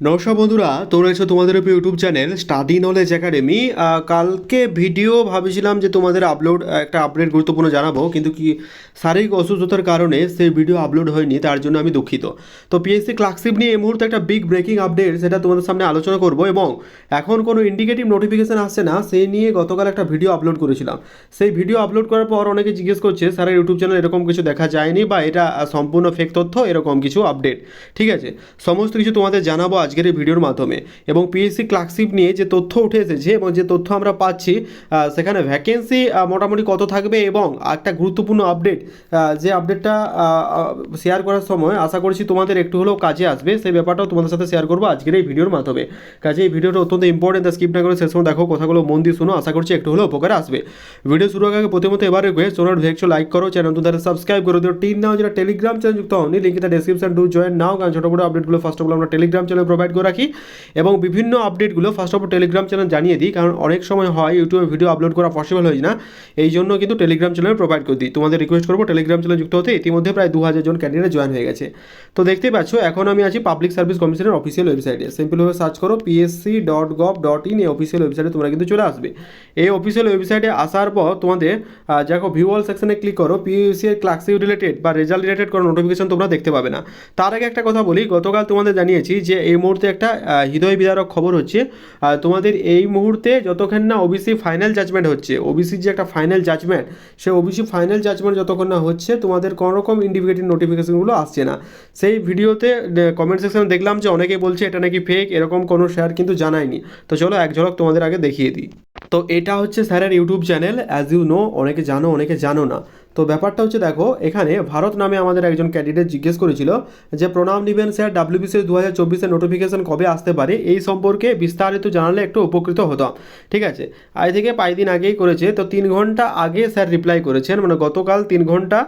নমস্কার বন্ধুরা, তোমরা এসো তোমাদের YouTube channel study knowledge academy কালকে ভিডিও ভাবেছিলাম যে তোমাদের আপলোড একটা আপডেট গুরুত্বপূর্ণ জানাব, কিন্তু কি শারীরিক অসুস্থতার কারণে সেই ভিডিও আপলোড হয়নি, তার জন্য আমি দুঃখিত। তো পিএসসি ক্লার্কশিপ নিয়ে এই মুহূর্তে একটা বিগ ব্রেকিং আপডেট সেটা তোমাদের সামনে আলোচনা করব এবং এখন কোনো ইন্ডিকেটিভ নোটিফিকেশন আসছে না সেই নিয়ে গতকাল একটা ভিডিও আপলোড করেছিলাম। সেই ভিডিও আপলোড করার পর অনেকে জিজ্ঞেস করছে স্যারের ইউটিউব চ্যানেল এরকম কিছু দেখা যায়নি বা এটা সম্পূর্ণ ফেক তথ্য, এরকম কিছু আপডেট ঠিক আছে, সমস্ত কিছু তোমাদের জানাব আজকের এই ভিডিওর মাধ্যমে। এবং পিএসসি ক্লার্কশিপ নিয়ে যে তথ্য উঠে এসেছে এবং যে তথ্য আমরা পাচ্ছি সেখানে ভ্যাকেন্সি মোটামুটি কত থাকবে এবং একটা গুরুত্বপূর্ণ আপডেট যে আপডেটটা শেয়ার করার সময় আশা করছি তোমাদের একটু হলেও কাজে আসবে। সেই ব্যাপারটাও তোমাদের সাথে শেয়ার করব আজকের এই ভিডিওর মাধ্যমে। কাজে এই ভিডিওটা অত্যন্ত ইম্পর্টেন্ট স্কিপ না করে শেষ সময় দেখো কথাগুলো মন দিয়ে শুনো, আশা করছি একটু হলেও উপকারে আসবে। ভিডিও শুরু আগে প্রথমত এবার রিকোয়েস্ট সোনার ভেক্সো লাইক করো চ্যানেল তো তারা সাবস্ক্রাইব করে দিও। টিন নাও যেটা টেলিগ্রাম চ্যানেল যুক্ত হওনি link in description do join now কারণ ছোটো বড় আপডেটগুলো ফার্স্ট অফ অল আমরা টেলিগ্রাম চ্যানেল প্রোভাইড করে রাখি এবং বিভিন্ন আপডেটগুলো first of all Telegram channel জানিয়ে দিই, কারণ অনেক সময় হয় ইউটিউবে ভিডিও আপলোড করা পসিবল হয় না। এই জন্য কিন্তু টেলিগ্রাম চ্যানেল প্রোভাইড করে দিই। তোমাদের রিকোয়েস্ট করব টেলিগ্রাম চ্যানেল যুক্ত হতে ইতিমধ্যে প্রায় দু হাজার জন ক্যান্ডিডেট জয়েন হয়ে গেছে। তো দেখতেই পাচ্ছ, এখন আমি আছি পাবলিক সার্ভিস কমিশনের অফিসিয়াল ওয়েবসাইটে সিম্পলভাবে সার্চ করো PSC dot gov dot in এই অফিসিয়াল ওয়েবসাইটে তোমরা কিন্তু চলে আসবে। এই অফিসিয়াল ওয়েবসাইটে আসার পর তোমাদের দেখো ভিউ অল সেকশনে ক্লিক করো পিএসসি এর ক্লাসিক রিলেটেড বা রেজাল্ট রিলেটেড কোনো নোটিফিকেশন তোমরা দেখতে পাবে না। তার আগে একটা কথা বলি, গতকাল তোমাদের জানিয়েছি যে এই মুহূর্তে একটা হৃদয় বিদারক খবর হচ্ছে তোমাদের এই মুহূর্তে যতক্ষণ না ওবিসি ফাইনাল জাজমেন্ট হচ্ছে ওবিসির যে একটা ফাইনাল জাজমেন্ট সে ওবিসি ফাইনাল জাজমেন্ট যতক্ষণ না হচ্ছে, তোমাদের কোনো রকম ইন্ডিভিকেটিভ নোটিফিকেশনগুলো আসছে না। সেই ভিডিওতে কমেন্ট সেকশনে দেখলাম যে অনেকেই বলছে এটা নাকি ফেক এরকম কোনো শেয়ার কিন্তু জানায়নি। তো চলো এক ঝলক তোমাদের আগে দেখিয়ে দিই। তো এটা হচ্ছে স্যারের YouTube channel as you know অনেকে জানো অনেকে জানো না। তো ব্যাপারটা হচ্ছে দেখো, এখানে ভারত নামে আমাদের একজন ক্যান্ডিডেট জিজ্ঞেস করেছিল যে, প্রণাম নিবেন স্যার ডাব্লিউবিসি দু হাজার চব্বিশের নোটিফিকেশন কবে আসতে পারে? এই সম্পর্কে বিস্তারিত জানালে একটু উপকৃত হতাম। ঠিক আছে? আজ থেকে পাঁচ দিন আগেই করেছে, তো তিন ঘণ্টা আগে স্যার রিপ্লাই করেছেন মানে গতকাল তিন ঘণ্টা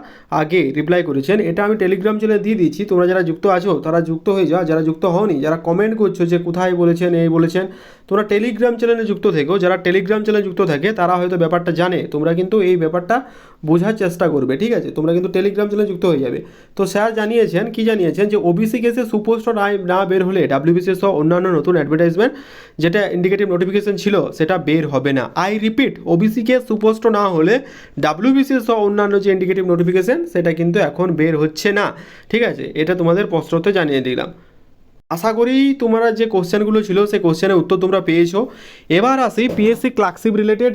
আগে রিপ্লাই করেছেন। এটা আমি টেলিগ্রাম চ্যানেলে দিয়ে দিচ্ছি, তোমরা যারা যুক্ত আছো, তারা যুক্ত হয়ে যাও যারা যুক্ত হওনি, যারা কমেন্ট করছ যে, কোথায় বলেছেন, এই বলেছেন, তোমরা টেলিগ্রাম চ্যানেলে যুক্ত থেকো। যারা টেলিগ্রাম চ্যানেলে যুক্ত থাকে, তারা হয়তো ব্যাপারটা জানে। তোমরা কিন্তু এই ব্যাপারটা বোঝার চেষ্টা করবে, ঠিক আছে? তোমরা কিন্তু টেলিগ্রাম চ্যানেলে যুক্ত হয়ে যাবে। তো স্যার জানিয়েছেন, কি জানিয়েছেন যে ওবিসি কেসে সুপোস্ট না না বের হলে ডাব্লিউবিসি সহ অন্যান্য নতুন অ্যাডভার্টাইজমেন্ট যেটা ইন্ডিকেটিভ নোটিফিকেশন ছিল, সেটা বের হবে না। I repeat OBC case supposed না হলে ডাব্লিউবিসি সহ অন্যান্য যে ইন্ডিকেটিভ নোটিফিকেশন সেটা কিন্তু এখন বের হচ্ছে না। ঠিক আছে? এটা তোমাদের প্রশ্নতে জানিয়ে দিলাম। আশা করি তোমরা যে কোশ্চেনগুলো ছিল, সেই কোশ্চেনের উত্তর তোমরা পেয়েছ। এবার আসি পিএসসি ক্লার্কশিপ রিলেটেড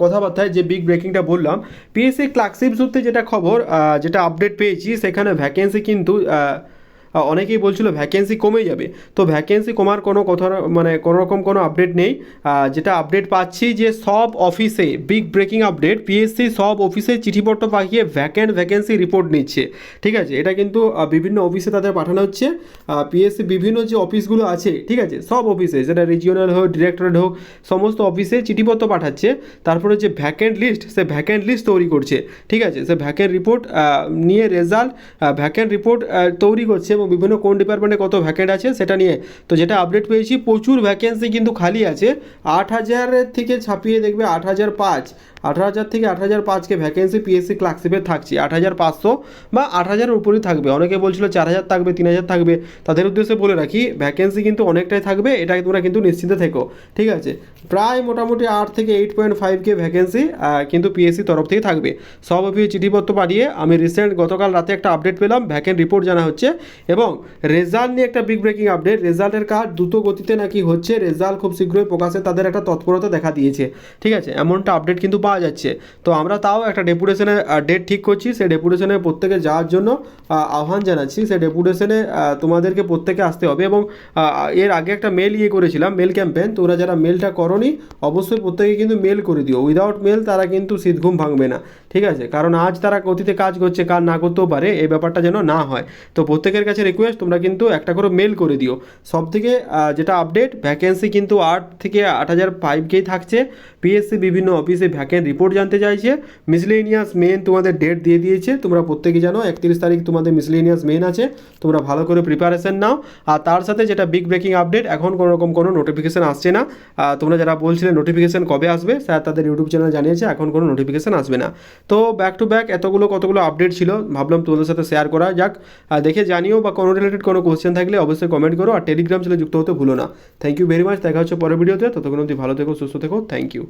কথাবার্তায় যে বিগ ব্রেকিংটা বললাম। পিএসসি ক্লার্কশিপ সূত্রে যেটা খবর যেটা আপডেট পেয়েছি, সেখানে ভ্যাকেন্সি কিন্তু অনেকেই বলছিল ভ্যাকেন্সি কমে যাবে। তো ভ্যাকেন্সি কমার কোনো কথা মানে কোনো রকম কোনো আপডেট নেই। যেটা আপডেট পাচ্ছি যে সব অফিসে বিগ ব্রেকিং আপডেট পিএসসি সব অফিসে চিঠিপত্র পাঠিয়ে ভ্যাকেন্ট ভ্যাকেন্সি রিপোর্ট নিচ্ছে। ঠিক আছে? এটা কিন্তু বিভিন্ন অফিসে তাদের পাঠানো হচ্ছে। পিএসসি বিভিন্ন যে অফিসগুলো আছে, ঠিক আছে? সব অফিসে যেটা রিজিওনাল হোক ডিরেক্টরেট হোক, সমস্ত অফিসে চিঠিপত্র পাঠাচ্ছে। তারপরে যে ভ্যাকেন্ট লিস্ট সে ভ্যাকেন্ট লিস্ট তৈরি করছে। ঠিক আছে? সে ভ্যাকেন্ট রিপোর্ট নিয়ে রেজাল্ট ভ্যাকেন্ট রিপোর্ট তৈরি করছে এবং বিভিন্ন কোন ডিপার্টমেন্টে কত ভ্যাকেন্ট আছে সেটা নিয়ে। তো যেটা আপডেট পেয়েছি, প্রচুর ভ্যাকেন্সি কিন্তু খালি আছে। আট হাজারের থেকে ছাপিয়ে দেখবে আট হাজার পাঁচ। আঠারো হাজার থেকে আট হাজার পাঁচকে ভ্যাকেন্সি পিএসসি ক্লার্কশিপে থাকছে। আট হাজার পাঁচশো বা আট হাজারের উপরেই থাকবে। অনেকে বলছিল চার হাজার থাকবে, তিন হাজার থাকবে। তাদের উদ্দেশ্যে বলে রাখি ভ্যাকেন্সি কিন্তু অনেকটাই থাকবে, এটা তোমরা কিন্তু নিশ্চিন্তে থেকো। ঠিক আছে? প্রায় মোটামুটি আট থেকে eight point five K vacancy কিন্তু পিএসসি তরফ থেকে থাকবে। সব অফিসে চিঠিপত্র পাঠিয়ে আমি রিসেন্ট গতকাল রাতে একটা আপডেট পেলাম। ভ্যাকেন্ট রিপোর্ট জানা হচ্ছে। এবং রেজাল্ট নিয়ে একটা বিগ ব্রেকিং আপডেট রেজাল্টের কাজ দ্রুত গতিতে নাকি হচ্ছে। রেজাল্ট খুব শীঘ্রই প্রকাশে তাদের একটা তৎপরতা দেখা দিয়েছে। ঠিক আছে? এমনটা আপডেট কিন্তু পাওয়া যাচ্ছে। তো আমরা তাও একটা ডেপুটেশনের ডেট ঠিক করছি। সেই ডেপুটেশনে প্রত্যেকে যাওয়ার জন্য আহ্বান জানাচ্ছি। সেই ডেপুটেশনে তোমাদেরকে প্রত্যেকে আসতে হবে এবং এর আগে একটা মেল ইয়ে করেছিলাম মেল ক্যাম্পেন তোমরা যারা মেলটা করনি, অবশ্যই প্রত্যেকে কিন্তু মেল করে দিও। উইদাউট মেল তারা কিন্তু শীত ঘুম ভাঙবে না। ঠিক আছে? কারণ আজ তারা গতিতে কাজ করছে, কাজ না করতেও পারে। এই ব্যাপারটা যেন না হয়। তো প্রত্যেকের কাছে রিকোয়েস্ট তোমরা কিন্তু একটা করে মেল করে দিও। সব থেকে যেটা আপডেট ভ্যাকেন্সি কিন্তু আট থেকে আট হাজার ফাইভকেই থাকছে। পিএসসি বিভিন্ন অফিসে ভ্যাকেন্ট রিপোর্ট জানতে চাইছে। মিসলেনিয়াস মেন তোমাদের ডেট দিয়ে দিয়েছে। তোমরা প্রত্যেকে জানো, একত্রিশ তারিখ তোমাদের মিসলেনিয়াস মেন আছে। তোমরা ভালো করে প্রিপারেশন নাও। আর তার সাথে যেটা বিগ ব্রেকিং আপডেট এখন কোনো রকম কোনো নোটিফিকেশান আসছে না। তোমরা যারা বলছিলে নোটিফিকেশান কবে আসবে স্যার তাদের ইউটিউব চ্যানেল জানিয়েছে, এখন কোনো নোটিফিকেশান আসবে না। তো ব্যাক টু ব্যাক এতগুলো কতগুলো আপডেট ছিল, ভাবলাম তোমাদের সাথে শেয়ার করা যাক। দেখে জানিও বা কোনো রিলেটেড কোনো কোয়েশ্চেন থাকলে অবশ্যই কমেন্ট করো আর টেলিগ্রাম চ্যানেলে যুক্ত হতে ভুলো না। থ্যাংক ইউ ভেরি মাচ দেখা হচ্ছে পরের ভিডিওতে ততক্ষণ অবধি ভালো থেকো, সুস্থ থেকো। Thank you